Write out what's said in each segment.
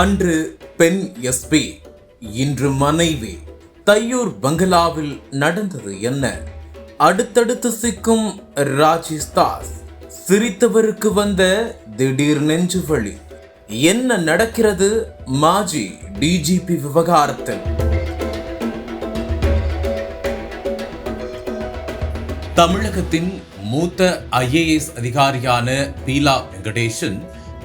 அன்று பெண் எஸ்பி இன்று மனைவி. தையூர் பங்களாவில் நடந்தது என்ன? அடுத்தடுத்து சிக்கும் ராஜேஷ் தாஸ் சிரித்தவருக்கு வந்த திடீர் நெஞ்சு வழி என்ன நடக்கிறது? மாஜி டிஜிபி விவகாரத்தில். தமிழகத்தின் மூத்த ஐஏஎஸ் அதிகாரியான பீலா வெங்கடேஷன்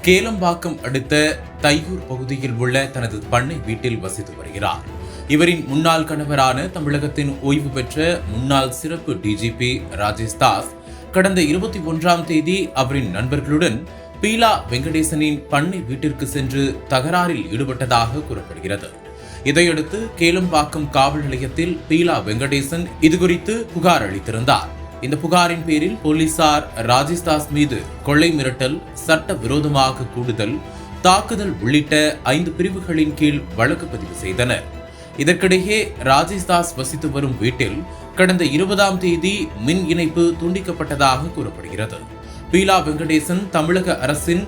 கேலம்பாக்கம் அடுத்த தையூர் பகுதியில் உள்ள தனது பண்ணை வீட்டில் வசித்து வருகிறார். இவரின் முன்னாள் கணவரான தமிழகத்தின் ஓய்வு பெற்ற முன்னாள் சிறப்பு டிஜிபி ராஜேஷ் தாஸ் கடந்த இருபத்தி ஒன்றாம் தேதி அவரின் நண்பர்களுடன் பீலா வெங்கடேசனின் பண்ணை வீட்டிற்கு சென்று தகராறில் ஈடுபட்டதாக கூறப்படுகிறது. இதையடுத்து கேலம்பாக்கம் காவல் நிலையத்தில் பீலா வெங்கடேசன் இதுகுறித்து புகார் அளித்திருந்தார். இந்த புகாரின் பேரில் போலீசார் ராஜேஷ் தாஸ் மீது கொள்ளை மிரட்டல் சட்ட விரோதமாக கூடுதல் தாக்குதல் உள்ளிட்ட ஐந்து பிரிவுகளின் கீழ் வழக்கு பதிவு செய்தனர். இதற்கிடையே ராஜேஷ் தாஸ் வசித்து வரும் வீட்டில் கடந்த இருபதாம் தேதி மின் இணைப்பு துண்டிக்கப்பட்டதாக கூறப்படுகிறது. பீலா வெங்கடேசன் தமிழக அரசின்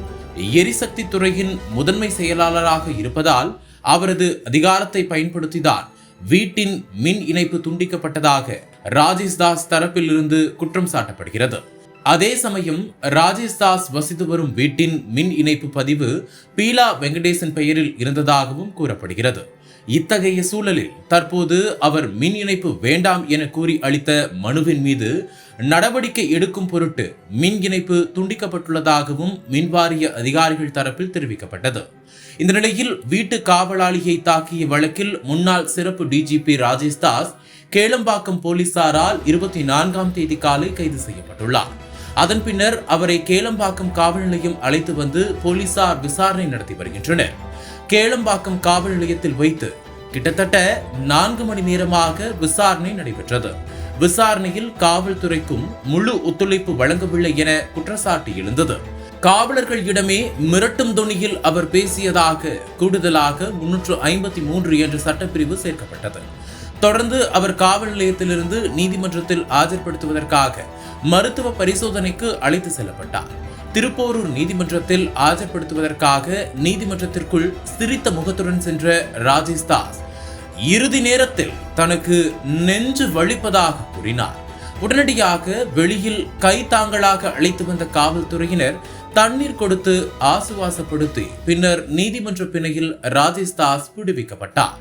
எரிசக்தி துறையின் முதன்மை செயலாளராக இருப்பதால் அவரது அதிகாரத்தை பயன்படுத்திதான் வீட்டின் மின் இணைப்பு துண்டிக்கப்பட்டதாக ராஜேஷ் தாஸ் தரப்பில் இருந்து குற்றம் சாட்டப்படுகிறது. அதே சமயம் ராஜேஷ் தாஸ் வசித்து வரும் வீட்டின் மின் இணைப்பு பதிவு பீலா வெங்கடேசன் பெயரில் இருந்ததாகவும் கூறப்படுகிறது. இத்தகைய சூழலில் தற்போது அவர் மின் இணைப்பு வேண்டாம் என கூறி அளித்த மனுவின் மீது நடவடிக்கை எடுக்கும் பொருட்டு மின் இணைப்பு துண்டிக்கப்பட்டுள்ளதாகவும் மின்வாரிய அதிகாரிகள் தரப்பில் தெரிவிக்கப்பட்டது. இந்த நிலையில் வீட்டு காவலாளியை தாக்கிய வழக்கில் முன்னாள் சிறப்பு டிஜிபி ராஜேஷ் தாஸ் கேளம்பாக்கம் போலீசாரால் இருபத்தி நான்காம் தேதி காலை கைது செய்யப்பட்டுள்ளார். அதன் பின்னர் அவரை கேளம்பாக்கம் காவல் நிலையம் அழைத்து வந்து போலீசார் விசாரணை நடத்தி வருகின்றனர். கேளம்பாக்கம் காவல் நிலையத்தில் வைத்து கிட்டத்தட்ட நான்கு மணி நேரமாக விசாரணை நடைபெற்றது. விசாரணையில் காவல்துறைக்கும் முழு ஒத்துழைப்பு வழங்கவில்லை என குற்றச்சாட்டு எழுந்தது. காவலர்களிடமே மிரட்டும் துணியில் அவர் பேசியதாக கூடுதலாக முன்னூற்று ஐம்பத்தி மூன்று என்ற சட்டப்பிரிவு சேர்க்கப்பட்டது. தொடர்ந்து அவர் காவல் நிலையத்திலிருந்து நீதிமன்றத்தில் ஆஜர்படுத்துவதற்காக மருத்துவ பரிசோதனைக்கு அழைத்து செல்லப்பட்டார். திருப்போரூர் நீதிமன்றத்தில் ஆஜர்படுத்துவதற்காக நீதிமன்றத்திற்குள் சிரித்த முகத்துடன் சென்ற ராஜேஷ் தாஸ் இறுதி நேரத்தில் தனக்கு நெஞ்சு வலிப்பதாக கூறினார். உடனடியாக வெளியில் கை தாங்களாக அழைத்து வந்த காவல்துறையினர் தண்ணீர் கொடுத்து ஆசுவாசப்படுத்தி பின்னர் நீதிமன்ற பிணையில் ராஜேஷ் தாஸ் விடுவிக்கப்பட்டார்.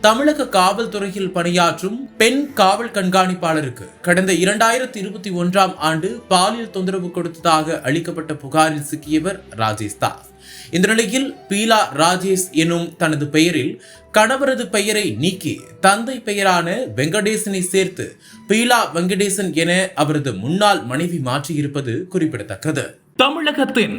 தமிழக காவல்துறையில் பணியாற்றும் பெண் காவல் கண்காணிப்பாளருக்கு கடந்த இரண்டாயிரத்தி இருபத்தி ஒன்றாம் ஆண்டு பாலியல் தொந்தரவு கொடுத்ததாக அளிக்கப்பட்ட புகாரில் சிக்கியவர் ராஜேஷ் தாஸ். இந்த நிலையில் பீலா ராஜேஷ் எனும் தனது பெயரில் கணவரது பெயரை நீக்கி தந்தை பெயரான வெங்கடேசனை சேர்த்து பீலா வெங்கடேசன் என அவரது முன்னாள் மனைவி மாற்றியிருப்பது குறிப்பிடத்தக்கது. தமிழகத்தின்